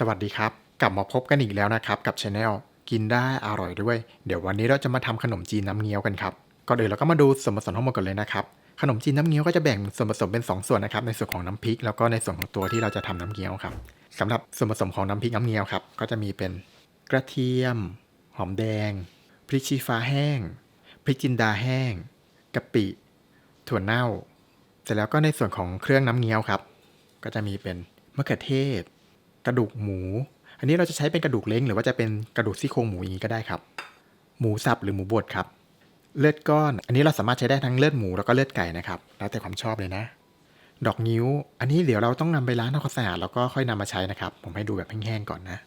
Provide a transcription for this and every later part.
สวัสดีครับ กลับมาพบกันอีกแล้วนะครับ กับช anel กินได้อร่อยด้วย เดี๋ยววันนี้เราจะมาทำขนมจีนน้ำเงี้ยวกันครับก่อนอื่นเราก็มาดูส่วนผสมทั้งหมดกันเลยนะครับขนมจีนน้ำเงี้ยวก็จะแบ่งส่วนผสมเป็น 2 ส่วนนะครับในส่วนของน้ำพริกแล้วก็ในส่วนของตัวที่เราจะทำน้ำเงี้ยวครับสำหรับส่วนผสมของน้ำพริกน้ำเงี้ยวครับก็จะมีเป็นกระเทียม หอมแดงพริกชี้ฟ้าแห้งพริกจินดาแห้งกะปิ ถั่วเน่า เสร็จแล้วก็ในส่วนของเครื่องน้ำเงี้ยวครับ ก็จะมีเป็นมะเขือเทศ กระดูกหมู อันนี้เราจะใช้เป็นกระดูกเล้งหรือว่าจะเป็นกระดูกซี่โครงหมูอย่างนี้ก็ได้ครับ หมูสับหรือหมูบดครับ เลือดก้อน อันนี้เราสามารถใช้ได้ทั้งเลือดหมูแล้วก็เลือดไก่นะครับ แล้วแต่ความชอบเลยนะ ดอกนิ้ว อันนี้เดี๋ยวเราต้องนำไปล้างทำความสะอาดแล้วก็ค่อยนำมาใช้นะครับ ผมให้ดูแบบแห้งๆก่อนนะ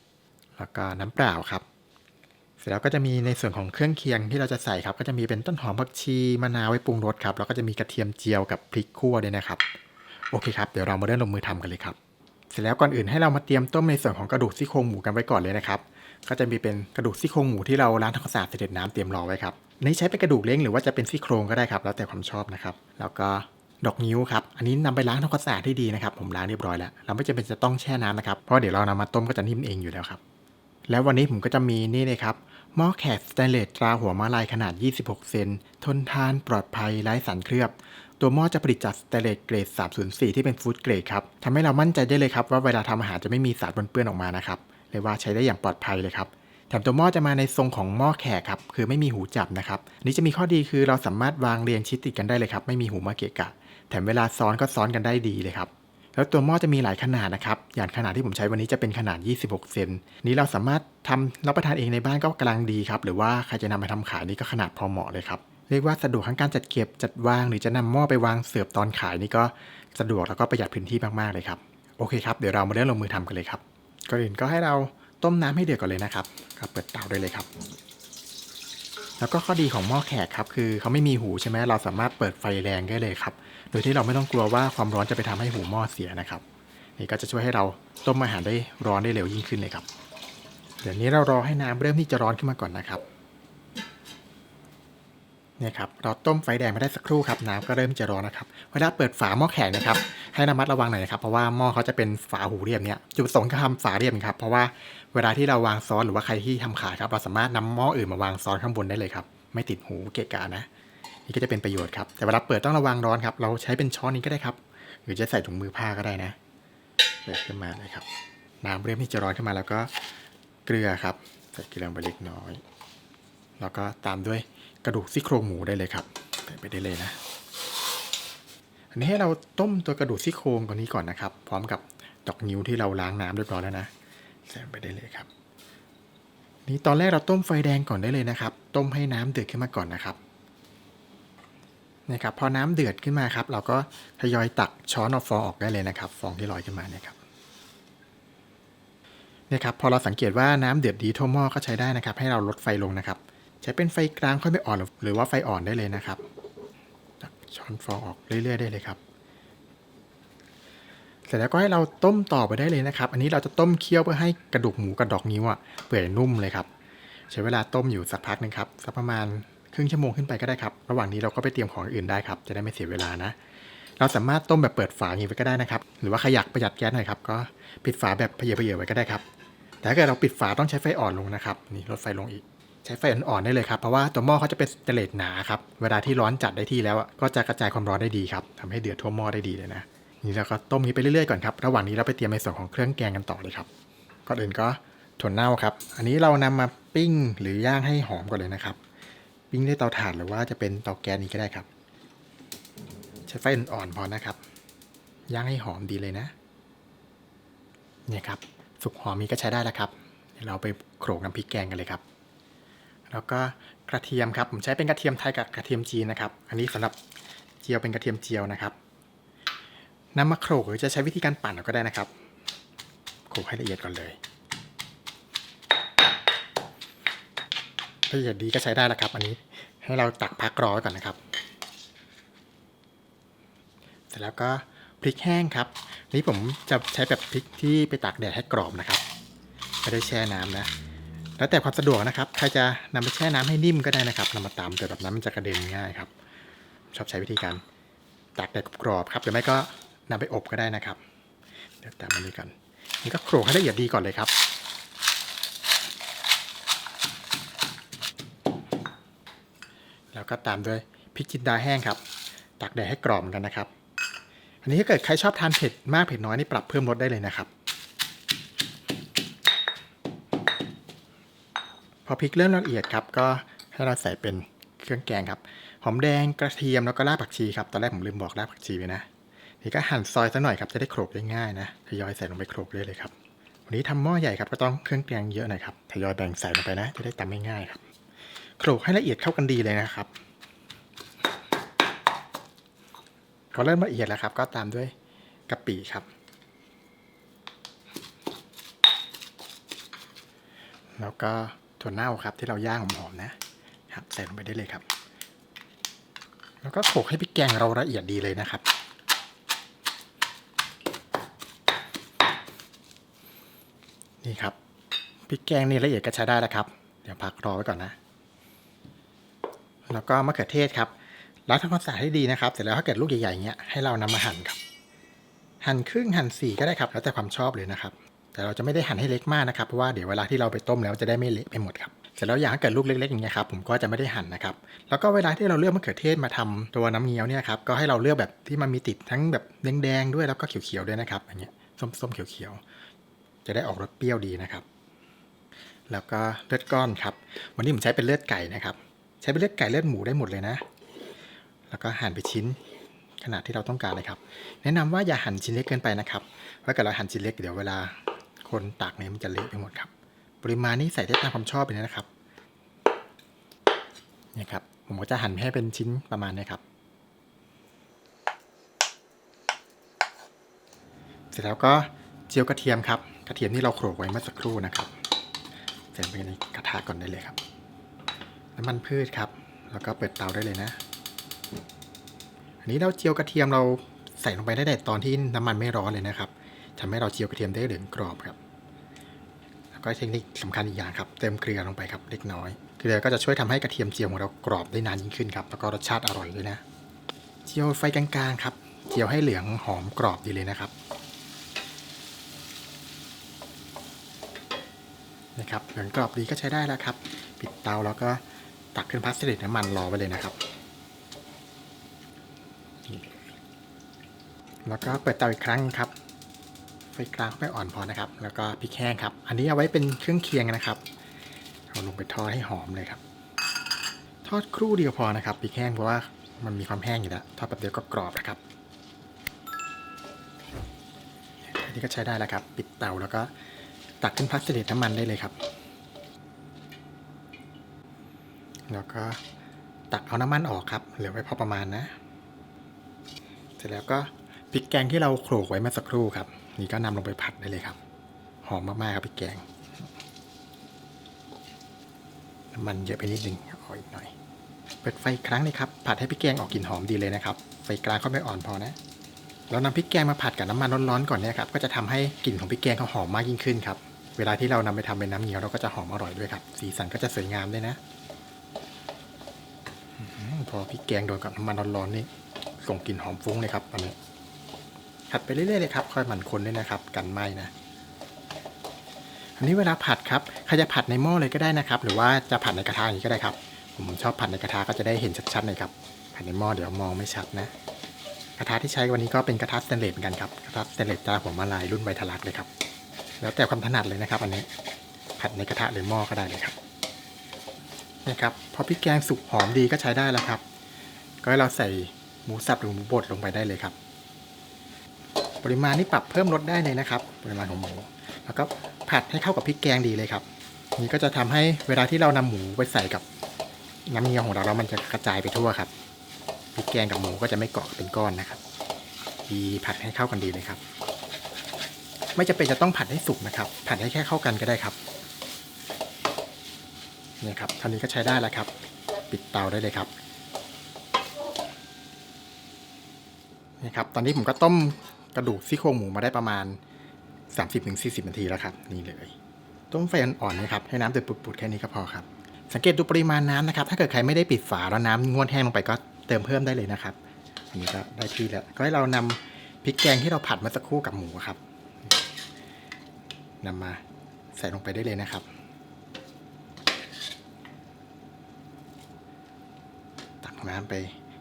แล้วก็น้ำเปล่าครับ เสร็จแล้วก็จะมีในส่วนของเครื่องเคียงที่เราจะใส่ครับ ก็จะมีเป็นต้นหอมผักชีมะนาวไว้ปรุงรสครับ แล้วก็จะมีกระเทียมเจียวกับพริกคั่วด้วยนะครับ โอเคครับ เดี๋ยวเรามาเริ่มลงมือทำกันเลยครับ เสร็จแล้วก่อนอื่นให้เรามาเตรียมต้มในส่วนของกระดูกซี่โครงหมูกันไว้ก่อนเลยนะครับก็จะมีเป็นกระดูกซี่โครงหมูที่เราล้างทำความสะอาดเสด็จน้ำเตรียมรอไว้ครับนี่ใช้เป็นกระดูกเล้งหรือว่าจะเป็นซี่โครงก็ได้ครับแล้วแต่ความชอบนะครับ แล้วก็ดอกนิ้วครับ อันนี้นำไปล้างทำความสะอาดให้ดีนะครับ ผมล้างเรียบร้อยแล้ว เราไม่จำเป็นจะต้องแช่น้ำนะครับ เพราะเดี๋ยวเรานำมาต้มก็จะนิ่มเองอยู่แล้วครับ แล้ววันนี้ผมก็จะมีนี่เลยครับ หม้อแขกสแตนเลสตราหัวม้าลายขนาด 26 เซน ทนทานปลอดภัยไร้สารเคลือบ ตัวหม้อจะผลิตจากสแตเลสเกรด 304 ที่เป็นฟู้ดเกรดครับทำให้เรามั่นใจได้เลยครับว่าเวลาทำอาหารจะไม่มีสารปนเปื้อนออกมานะครับเรียกว่าใช้ได้อย่างปลอดภัยเลยครับแถมตัวหม้อจะมาในทรงของหม้อแขกครับคือไม่มีหูจับนะครับนี่จะมีข้อดีคือเราสามารถวางเรียงชิดติดกันได้เลยครับไม่มีหูมาเกะกะ แถมเวลาซ้อนก็ซ้อนกันได้ดีเลยครับแล้วตัวหม้อจะมีหลายขนาดนะครับ อย่างขนาดที่ผมใช้วันนี้จะเป็นขนาด 26 เซน นี้เราสามารถทำรับประทานเองในบ้านก็กำลังดีครับ หรือว่าใครจะนำไปทำขายนี่ก็ขนาดพอเหมาะเลยครับ เรียกว่าสะดวกทั้งการจัดเก็บจัดวาง หรือจะนำหม้อไปวางเสิร์ฟตอนขายนี่ก็สะดวกแล้วก็ประหยัดพื้นที่มากๆเลยครับโอเคครับเดี๋ยวเรามาเริ่มลงมือทำกันเลยครับก่อนอื่นก็ให้เราต้มน้ำให้เดือดก่อนเลยนะครับก็เปิดเตาได้เลยครับ แล้วก็ข้อดีของหม้อแขกครับคือเขาไม่มีหูใช่ไหมเราสามารถเปิดไฟแรงได้เลยครับ โดยที่เราไม่ต้องกลัวว่าความร้อนจะไปทำให้หูหม้อเสียนะครับนี่ก็จะช่วยให้เราต้มอาหารได้ร้อนได้เร็วยิ่งขึ้นเลยครับ เดี๋ยวนี้เรารอให้น้ำเริ่มที่จะร้อนขึ้นมาก่อนนะครับ เนี่ยครับเราต้มไฟแดงมาได้สักครู่ครับน้ำก็เริ่มจะร้อนนะครับเวลาเปิดฝาหม้อแข็งนะครับให้ระมัดระวังหน่อยนะครับเพราะว่าหม้อเขาจะเป็นฝาหูเรียบเนี่ยจุดประสงค์คือทำฝาเรียบครับเพราะว่าเวลาที่เราวางซ้อนหรือว่าใครที่ทำขายครับเราสามารถนำหม้ออื่นมาวางซ้อนข้างบนได้เลยครับไม่ติดหูเกะกะนะ นี่ก็จะเป็นประโยชน์ครับแต่เวลาเปิดต้องระวังร้อนครับเราใช้เป็นช้อนนี้ก็ได้ครับ หรือจะใส่ถุงมือผ้าก็ได้นะเปิดขึ้นมาเลยครับน้ำเริ่มที่จะร้อนขึ้นมาแล้วก็เกลือครับใส่เกลือไปเล็กน้อย แล้วก็ตามด้วย ระดูกซี่โครงหมูได้เลยครับใส่ไปได้เลยนะอันนี้ให้เราต้มตัวกระดูกซี่โครงตัวนี้ก่อนนะครับ พร้อมกับดอกนิ้วที่เราล้างน้ำเรียบร้อยแล้วนะใส่ไปได้เลยครับ นี่ตอนแรกเราต้มไฟแดงก่อนได้เลยนะครับ ต้มให้น้ำเดือดขึ้นมาก่อนนะครับนะครับพอน้ำเดือดขึ้นมาครับ เราก็ทยอยตักช้อนเอาฟองออกได้เลยนะครับ ฟองที่ลอยขึ้นมาเนี่ยครับนี่ครับพอเราสังเกตว่าน้ำเดือดดีทั่วหม้อก็ใช้ได้นะครับ ให้เราลดไฟลงนะครับ ใช้เป็นไฟกลางค่อยไม่อ่อนหรือว่าไฟอ่อนได้เลยนะครับช้อนฟองออกเรื่อย ๆ ได้เลยครับ เสร็จแล้วก็ให้เราต้มต่อไปได้เลยนะครับ อันนี้เราจะต้มเคี่ยวเพื่อให้กระดูกหมูกับดอกนิ้วอะเปื่อยนุ่มเลยครับ ใช้เวลาต้มอยู่สักพักหนึ่งครับสักประมาณครึ่งชั่วโมงขึ้นไปก็ได้ครับ ระหว่างนี้เราก็ไปเตรียมของอื่นได้ครับ จะได้ไม่เสียเวลานะ เราสามารถต้มแบบเปิดฝาอย่างนี้ไว้ก็ได้นะครับ หรือว่าใครอยากประหยัดแก๊สหน่อยครับ ก็ปิดฝาแบบเพเยเพเยไว้ก็ได้ครับ แต่ถ้าเกิดเราปิดฝาต้องใช้ไฟอ่อนลงนะครับ นี่ลดไฟลงอีก ช้ไฟอ่อนๆได้เลยครับเพราะว่าตัวหม้อเขาจะเป็นสเตนเลสหนาครับเวลาที่ร้อนจัดได้ที่แล้วก็จะกระจายความร้อนได้ดีครับทำให้เดือดทั่วหม้อได้ดีเลยนะนี่เราก็ต้มนี้ไปเรื่อยๆก่อนครับระหว่างนี้เราไปเตรียมในส่วนของเครื่องแกงกันต่อเลยครับก่อนอื่นก็ถั่วเน่าครับ อันนี้เรานำมาปิ้งหรือย่างให้หอมก่อนเลยนะครับ ปิ้งด้วยเตาถ่านหรือว่าจะเป็นเตาแก๊สนี้ก็ได้ครับ ใช้ไฟอ่อนๆพอนะครับ ย่างให้หอมดีเลยนะ เนี่ยครับ สุกหอมนี้ก็ใช้ได้แล้วครับเดี๋ยวเราไปโขลกน้ำพริกแกงกันเลยครับ แล้วก็กระเทียมครับผมใช้เป็นกระเทียมไทยกับกระเทียมจีนนะครับ อันนี้สำหรับเจียวเป็นกระเทียมเจียวนะครับน้ำมาโขลกหรือจะใช้วิธีการปั่นก็ได้นะครับโขลกให้ละเอียดก่อนเลยละเอียดดีก็ใช้ได้แล้วครับ อันนี้ให้เราตักพักรอไว้ก่อนนะครับ เสร็จแล้วก็พริกแห้งครับนี่ผมจะใช้แบบพริกที่ไปตากแดดให้กรอบนะครับไม่ได้แช่น้ำนะ แล้วแต่ความสะดวกนะครับ ใครจะนำไปแช่น้ำให้นิ่มก็ได้นะครับนำมาตามแต่แบบนั้นมันจะกระเด็นง่ายครับ ชอบใช้วิธีการตากแดดกรอบครับหรือไม่ก็นำไปอบก็ได้นะครับ เดี๋ยวตามอันนี้กัน นี่ก็โขลกให้ละเอียดดีก่อนเลยครับแล้วก็ตามด้วยพริกจินดาแห้งครับตักแดดให้กรอบเหมือนกันนะครับ อันนี้ถ้าเกิดใครชอบทานเผ็ดมากเผ็ดน้อยนี่ปรับเพิ่มรสได้เลยนะครับ พอพริกเริ่มละเอียดครับก็ให้เราใส่เป็นเครื่องแกงครับ หอมแดงกระเทียมแล้วก็รากผักชีครับ ตอนแรกผมลืมบอกรากผักชีไปนะ นี่ก็หั่นซอยซะหน่อยครับ จะได้โขลกได้ง่ายนะ ทยอยใส่ลงไปโขลกได้เลยครับ วันนี้ทำหม้อใหญ่ครับก็ต้องเครื่องแกงเยอะหน่อยครับ ทยอยแบ่งใส่ลงไปนะ จะได้ตำง่ายๆครับ โขลกให้ละเอียดเข้ากันดีเลยนะครับ พอเริ่มละเอียดแล้วครับ ก็ตามด้วยกะปิครับแล้วก็ ถั่วเน่าครับที่เราย่างหอมๆนะครับใส่ลงไปได้เลยครับ แล้วก็โขลกให้พริกแกงเราละเอียดดีเลยนะครับนี่ครับพริกแกงนี่ละเอียดก็ใช้ได้แล้วครับ เดี๋ยวพักรอไว้ก่อนนะ แล้วก็มะเขือเทศครับล้างทำความสะอาดให้ดีนะครับ เสร็จแล้วถ้าเกิดลูกใหญ่ๆอย่างเงี้ยให้เรานำมาหั่นครับ หั่นครึ่งหั่นสี่ก็ได้ครับ แล้วแต่ความชอบเลยนะครับ แต่เราจะไม่ได้หั่นให้เล็กมากนะครับเพราะว่าเดี๋ยวเวลาที่เราไปต้มแล้วจะได้ไม่เละไปหมดครับเสร็จแล้วอย่างถ้เกิดลูกเล็กๆอย่างเงี้ยครับผมก็จะไม่ได้หั่นนะครับแล้วก็เวลาที่เราเลือกมะเขือเทศมาทำตัวน้ำเงี้ยวเนี่ยครับก็ให้เราเลือกแบบที่มันมีติดทั้งแบบแดงๆด้วยแล้วก็เขียวๆด้วยนะครับอย่างเงี้ยส้มๆเขียวๆจะได้ออกรสเปรี้ยวดีนะครับ แล้วก็เลือดก้อนครับ วันนี้ผมใช้เป็นเลือดไก่นะครับ ใช้เป็นเลือดไก่เลือดหมูได้หมดเลยนะ แล้วก็หั่นไปชิ้นขนาดที่เราต้องการเลยครับ แนะนำว่าอย่าหั่นชิ้นเล็กเกินไปนะครับเพราะเกิดเราหั่นชิ้นเล็กเดี๋ยวเวลา คนตักเนี่ยมันจะเละไปหมดครับ ปริมาณนี้ใส่ได้ตามความชอบเลยนะครับเนี่ยครับผมก็จะหั่นให้เป็นชิ้นประมาณนี้ครับ เสร็จแล้วก็เจียวกระเทียมครับ กระเทียมที่เราโขลกไว้เมื่อสักครู่นะครับใส่ไปในกระทะก่อนได้เลยครับน้ำมันพืชครับ แล้วก็เปิดเตาได้เลยนะ อันนี้เราเจียวกระเทียมเราใส่ลงไปได้แต่ตอนที่น้ำมันไม่ร้อนเลยนะครับ ทำให้เราเจียวกระเทียมได้เหลืองกรอบครับ แล้วก็เทคนิคสำคัญอีกอย่างครับ เติมเกลือลงไปครับเล็กน้อย เกลือก็จะช่วยทำให้กระเทียมเจียวของเรากรอบได้นานยิ่งขึ้นครับ แล้วก็รสชาติอร่อยด้วยนะ เจียวไฟกลางๆครับ เจียวให้เหลืองหอมกรอบดีเลยนะครับนะครับเหลืองกรอบดีก็ใช้ได้แล้วครับ ปิดเตาแล้วก็ตักขึ้นพลาสติกน้ำมันรอไว้เลยนะครับ แล้วก็เปิดเตาอีกครั้งครับ ฟกลางไม่อ่อนพอนะครับ แล้วก็พริกแห้งครับ อันนี้เอาไว้เป็นเครื่องเคียงนะครับ เอาลงไปทอดให้หอมเลยครับ ทอดครู่เดียวพอนะครับพริกแห้งเพราะว่ามันมีความแห้งอยู่แล้วทอดแป๊บเดียวก็กรอบนะครับ อันนี้ก็ใช้ได้แล้วครับ ปิดเตาแล้วก็ตักขึ้นพลาสติกน้ำมันได้เลยครับ แล้วก็ตักเอาน้ำมันออกครับ เหลือไว้พอประมาณนะ เสร็จแล้วก็พริกแกงที่เราโขลกไว้เมื่อสักครู่ครับ นี่ก็นำลงไปผัดได้เลยครับ หอมมากๆครับพริกแกง น้ำมันเยอะไปนิดนึงเอาอีกหน่อย เปิดไฟครั้งเลยครับ ผัดให้พริกแกงออกกลิ่นหอมดีเลยนะครับ ไฟกลางก็ไม่อ่อนพอนะเรานำพริกแกงมาผัดกับน้ำมันร้อนๆก่อนเนี่ยครับ ก็จะทำให้กลิ่นของพริกแกงเขาหอมมากยิ่งขึ้นครับ เวลาที่เรานำไปทำเป็นน้ำเงี้ยวเราก็จะหอมอร่อยด้วยครับ สีสันก็จะสวยงามด้วยนะพอพริกแกงโดนกับน้ำมันร้อนๆนี่ส่งกลิ่นหอมฟุ้งเลยครับตอนนี้ ผัดไปเรื่อยๆเลยครับค่อยหมั่นคนด้วยนะครับกันไหมนะอันนี้เวลาผัดครับใครจะผัดในหม้อเลยก็ได้นะครับ หรือว่าจะผัดในกระทะอย่างนี้ก็ได้ครับ ผมชอบผัดในกระทะก็จะได้เห็นชัดๆเลยครับผัดในหม้อเดี๋ยวมองไม่ชัดนะ กระทะที่ใช้วันนี้ก็เป็นกระทะสแตนเลสเหมือนกันครับกระทะสแตนเลสตาหัวมาลายรุ่นใบทลักเลยครับ แล้วแต่ความถนัดเลยนะครับอันนี้ผัดในกระทะหรือหม้อก็ได้เลยครับนี่ครับพอพริกแกงสุกหอมดีก็ใช้ได้แล้วครับ ก็ให้เราใส่หมูสับหรือหมูบดลงไปได้เลยครับ ปริมาณนี้ปรับเพิ่มลดได้เลยนะครับ ปริมาณของหมูแล้วก็ผัดให้เข้ากับพริกแกงดีเลยครับ นี่ก็จะทำให้เวลาที่เรานำหมูไปใส่กับน้ำเงี้ยวของเราแล้วมันจะกระจายไปทั่วครับพริกแกงกับหมูก็จะไม่เกาะเป็นก้อนนะครับดีผัดให้เข้ากันดีเลยครับ ไม่จำเป็นจะต้องผัดให้สุกนะครับ ผัดให้แค่เข้ากันก็ได้ครับนี่ครับท่านี้ก็ใช้ได้แล้วครับ ปิดเตาได้เลยครับนี่ครับ ตอนนี้ผมก็ต้ม กระดูกซี่โครงหมูมาได้ประมาณ 30-40นาทีแล้วครับ นี่เลย ต้มไฟอ่อนๆนะครับ ให้น้ำเดือดปุดๆแค่นี้ก็พอครับ สังเกตดูปริมาณน้ำนะครับ ถ้าเกิดใครไม่ได้ปิดฝาแล้วน้ำงวดแห้งลงไปก็เติมเพิ่มได้เลยนะครับอันนี้ก็ได้ที่แล้ว ก็ให้เรานำพริกแกงที่เราผัดเมื่อสักครู่กับหมูครับนำมาใส่ลงไปได้เลยนะครับตักน้ำไป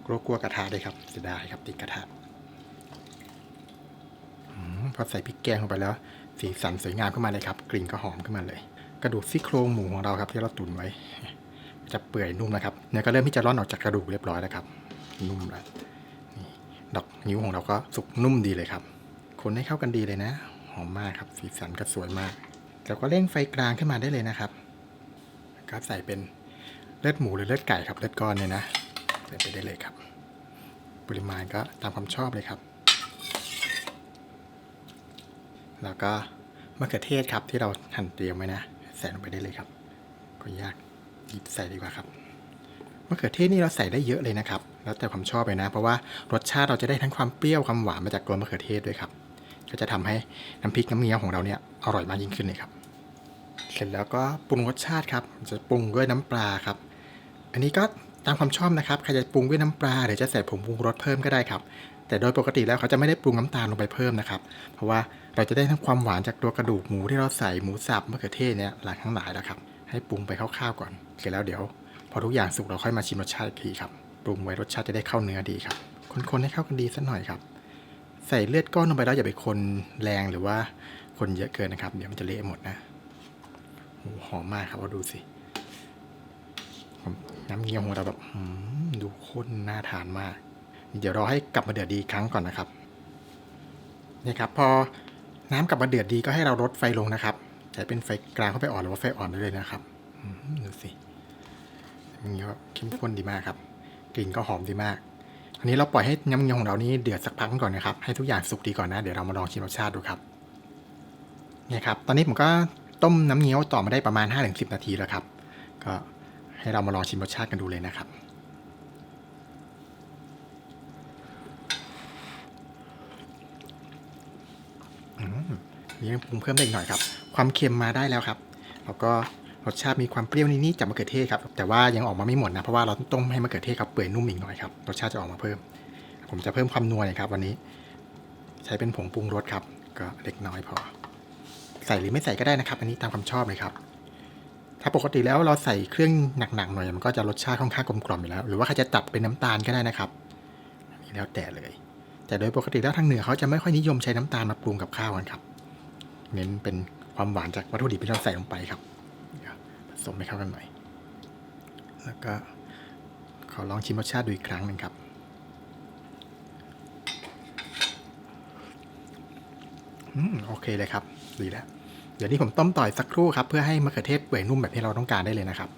กลัวๆกระทะเลยครับเสียดายครับติดกระทะ พอใส่พริกแกงลงไปแล้ว สีสันสวยงามขึ้นมาเลยครับ กลิ่นก็หอมขึ้นมาเลย กระดูกซี่โครงหมูของเราครับที่เราตุ๋นไว้ จะเปื่อยนุ่มนะครับเนื้อก็เริ่มที่จะร่อนออกจากกระดูกเรียบร้อยแล้วครับ นุ่มแล้วนี่ดอกนิ้วของเราก็สุกนุ่มดีเลยครับ คนให้เข้ากันดีเลยนะ หอมมากครับ สีสันก็สวยมาก แล้วก็เร่งไฟกลางขึ้นมาได้เลยนะครับก็ใส่เป็นเลือดหมูหรือเลือดไก่ครับเลือดก้อนเนี่ยนะใส่ไปได้เลยครับ ปริมาณก็ตามความชอบเลยครับ แล้วก็มะเขือเทศครับที่เราหั่นเตรียมไว้นะ ใส่ลงไปได้เลยครับก็ยากหยิบใส่ดีกว่าครับมะเขือเทศนี่เราใส่ได้เยอะเลยนะครับ แล้วแต่ความชอบเลยนะ เพราะว่ารสชาติเราจะได้ทั้งความเปรี้ยวความหวานมาจากตัวมะเขือเทศด้วยครับ ก็จะทำให้น้ำพริกน้ำเงี้ยวของเราเนี่ยอร่อยมากยิ่งขึ้นเลยครับ เสร็จแล้วก็ปรุงรสชาติครับ จะปรุงด้วยน้ำปลาครับ อันนี้ก็ตามความชอบนะครับใครจะปรุงด้วยน้ำปลาหรือจะใส่ผงปรุงรสเพิ่มก็ได้ครับ แต่โดยปกติแล้วเขาจะไม่ได้ปรุงน้ำตาลลงไปเพิ่มนะครับ เพราะว่าเราจะได้ทั้งความหวานจากตัวกระดูกหมูที่เราใส่หมูสับมะเขือเทศเนี่ยหลายทั้งหลายแล้วครับ ให้ปรุงไปคร่าวๆก่อน เสร็จแล้วเดี๋ยว พอทุกอย่างสุกเราค่อยมาชิมรสชาติอีกทีครับ ปรุงไว้รสชาติจะได้เข้าเนื้อดีครับ คนๆให้เข้ากันดีสักหน่อยครับ ใส่เลือดก้อนลงไปแล้วอย่าไปคนแรงหรือว่าคนเยอะเกินนะครับ เดี๋ยวมันจะเละหมดนะหหอมมากครับว่าดูสิน้ำเงี้ยวของเราแบบดูข้นน่าทานมาก เดี๋ยวรอให้กลับมาเดือดดีครั้งก่อนนะครับนี่ครับพอน้ำกลับมาเดือดดีก็ให้เราลดไฟลงนะครับใช้เป็นไฟกลางเข้าไปอ่อนหรือว่าไฟอ่อนได้เลยนะครับดูสิน้ำเงี้ยวเข้มข้นดีมากครับ กลิ่นก็หอมดีมากอันนี้เราปล่อยให้น้ำเงี้ยวของเรานี้เดือดสักพักก่อนนะครับ ให้ทุกอย่างสุกดีก่อนนะ เดี๋ยวเรามาลองชิมรสชาติดูครับเนี่ยครับ ตอนนี้ผมก็ต้มน้ำเงี้ยวต่อมาได้ประมาณ 5-10 นาทีแล้วครับ ก็ให้เรามาลองชิมรสชาติกันดูเลยนะครับ อืม นี่ปรุงเพิ่มได้อีกหน่อยครับ ความเค็มมาได้แล้วครับแล้วก็รสชาติมีความเปรี้ยวนิดๆจากมะเขือเทศครับ แต่ว่ายังออกมาไม่หมดนะ เพราะว่าเราต้องต้มให้มะเขือเทศครับเปื่อยนุ่มอีกหน่อยครับ รสชาติจะออกมาเพิ่ม ผมจะเพิ่มความนัวหน่อยครับ วันนี้ ใช้เป็นผงปรุงรสครับ ก็เล็กน้อยพอ ใส่หรือไม่ใส่ก็ได้นะครับ อันนี้ตามความชอบเลยครับ ถ้าปกติแล้วเราใส่เครื่องหนักๆหน่อยมันก็จะรสชาติค่อนข้างกลมกล่อมอยู่แล้ว หรือว่าใครจะตัดเป็นน้ำตาลก็ได้นะครับนี่แล้วแต่เลย แต่โดยปกติแล้วทางเหนือเขาจะไม่ค่อยนิยมใช้น้ำตาลมาปรุงกับข้าวกันครับ เน้นเป็นความหวานจากวัตถุดิบที่เราใส่ลงไปครับผสมให้เข้ากันหน่อย แล้วก็ขอลองชิมรสชาติดูอีกครั้งหนึ่งครับ อืมโอเคเลยครับ ดีแล้ว เดี๋ยวนี้ผมต้มต่อยสักครู่ครับ เพื่อให้มะเขือเทศเปื่อยนุ่มแบบที่เราต้องการได้เลยนะครับ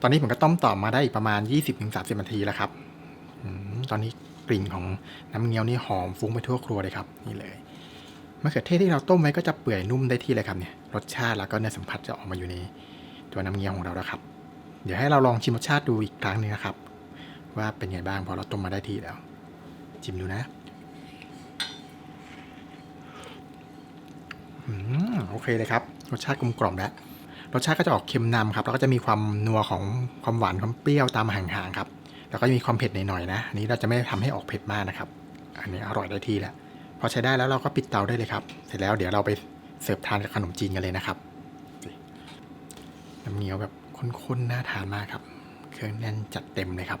ตอนนี้ผมก็ต้มต่อมาได้อีกประมาณ 20-30นาทีแล้วครับอตอนนี้กลิ่นของน้ำเงี้ยวนี่หอมฟุ้งไปทั่วครัวเลยครับ นี่เลย มะเขือเทศที่เราต้มไว้ก็จะเปื่อยนุ่มได้ที่เลยครับเนี่ยรสชาติแล้วก็เนื้อสัมผัสจะออกมาอยู่ในตัวน้ำเงี้ยวของเราแล้วครับ เดี๋ยวให้เราลองชิมรสชาติดูอีกครั้งหนึงนะครับ ว่าเป็นไงบ้างพอเราต้มมาได้ที่แล้วชิมดูนะอโอเคเลยครับ รสชาติกลมกล่อมแล้วรสชาติก็จะออกเค็มนำครับ แล้วก็จะมีความนัวของความหวานความเปรี้ยวตามห่างๆครับ แล้วก็มีความเผ็ดหน่อยๆนะ อันนี้เราจะไม่ทำให้ออกเผ็ดมากนะครับ อันนี้อร่อยได้ที่แล้ว พอใช้ได้แล้วเราก็ปิดเตาได้เลยครับ เสร็จแล้วเดี๋ยวเราไปเสิร์ฟทานกับขนมจีนกันเลยนะครับน้ำเงี้ยวแบบข้นๆน่าทานมากครับ เครื่องแน่นจัดเต็มเลยครับ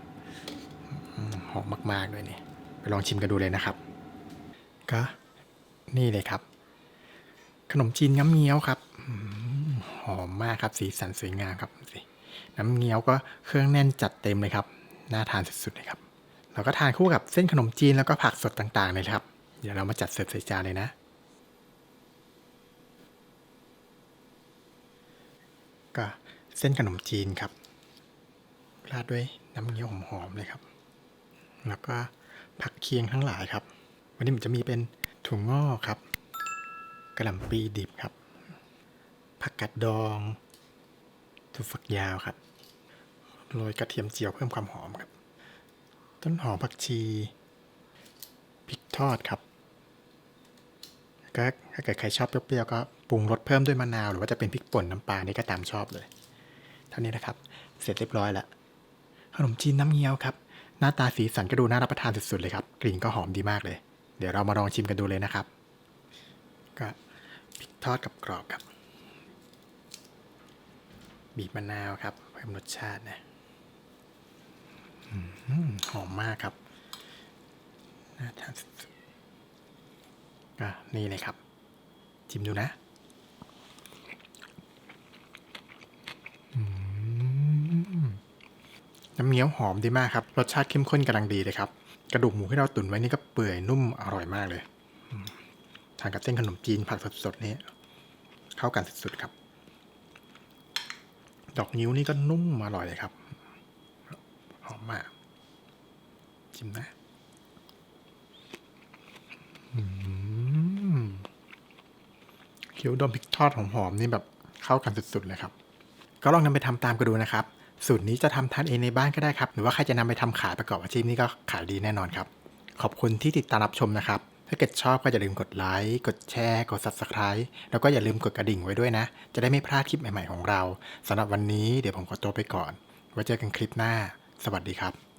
หอมมากๆเลยเนี่ยไปลองชิมกันดูเลยนะครับ ก็นี่เลยครับ ขนมจีนน้ำเงี้ยวครับหอมมากครับสีสันสวยงามครับสิน้ำเงี้ยวก็เครื่องแน่นจัดเต็มเลยครับน่าทานสุดๆเลยครับ เราก็ทานคู่กับเส้นขนมจีนแล้วก็ผักสดต่างๆเลยครับ เดี๋ยวเรามาจัดเสิร์ฟใส่จานเลยนะ ก็เส้นขนมจีนครับราดด้วยน้ำเงี้ยวหอมๆเลยครับ แล้วก็ผักเคียงทั้งหลายครับ วันนี้มันจะมีเป็นถั่วงอกครับกระหล่ำปีดิบครับ ผักกัดดองถั่วฝักยาวครับโรยกระเทียมเจียวเพิ่มความหอมครับ ต้นหอมผักชีพริกทอดครับ ก็ถ้าเกิดใครชอบเปรี้ยวๆก็ปรุงรสเพิ่มด้วยมะนาว หรือว่าจะเป็นพริกป่นน้ำปลานี่ก็ตามชอบเลย เท่านี้นะครับ เสร็จเรียบร้อยแล้วขนมจีนน้ำเงี้ยวครับ หน้าตาสีสันก็ดูน่ารับประทานสุดๆเลยครับ กลิ่นก็หอมดีมากเลย เดี๋ยวเรามาลองชิมกันดูเลยนะครับ ก็พริกทอดกับกรอบครับ บีบมะนาวครับ เพิ่มรสชาตินะหอมมากครับน่าทานสุด อะนี่เลยครับ ชิมดูนะน้ำเงี้ยวหอมดีมากครับ รสชาติเข้มข้นกำลังดีเลยครับ กระดูกหมูที่เราตุ๋นไว้นี่ก็เปื่อยนุ่มอร่อยมากเลยทานกับเส้นขนมจีนผักสดๆนี่เข้ากันสุดๆครับ ดอกนิ้วนี่ก็นุ่มอร่อยเลยครับ หอมมาก ชิมนะอืมเคี้ยวดมพริกทอดหอมๆนี่แบบเข้ากันสุดๆเลยครับ ก็ลองนำไปทำตามกันดูนะครับ สูตรนี้จะทำทานเองในบ้านก็ได้ครับ หรือว่าใครจะนำไปทำขายประกอบอาชีพนี่ก็ขายดีแน่นอนครับ ขอบคุณที่ติดตามรับชมนะครับ ถ้าเกิดชอบก็อย่าลืมกดไลค์ กดแชร์ กด Subscribe แล้วก็อย่าลืมกดกระดิ่งไว้ด้วยนะ จะได้ไม่พลาดคลิปใหม่ๆของเราสำหรับวันนี้เดี๋ยวผมขอตัวไปก่อน ไว้เจอกันคลิปหน้า สวัสดีครับ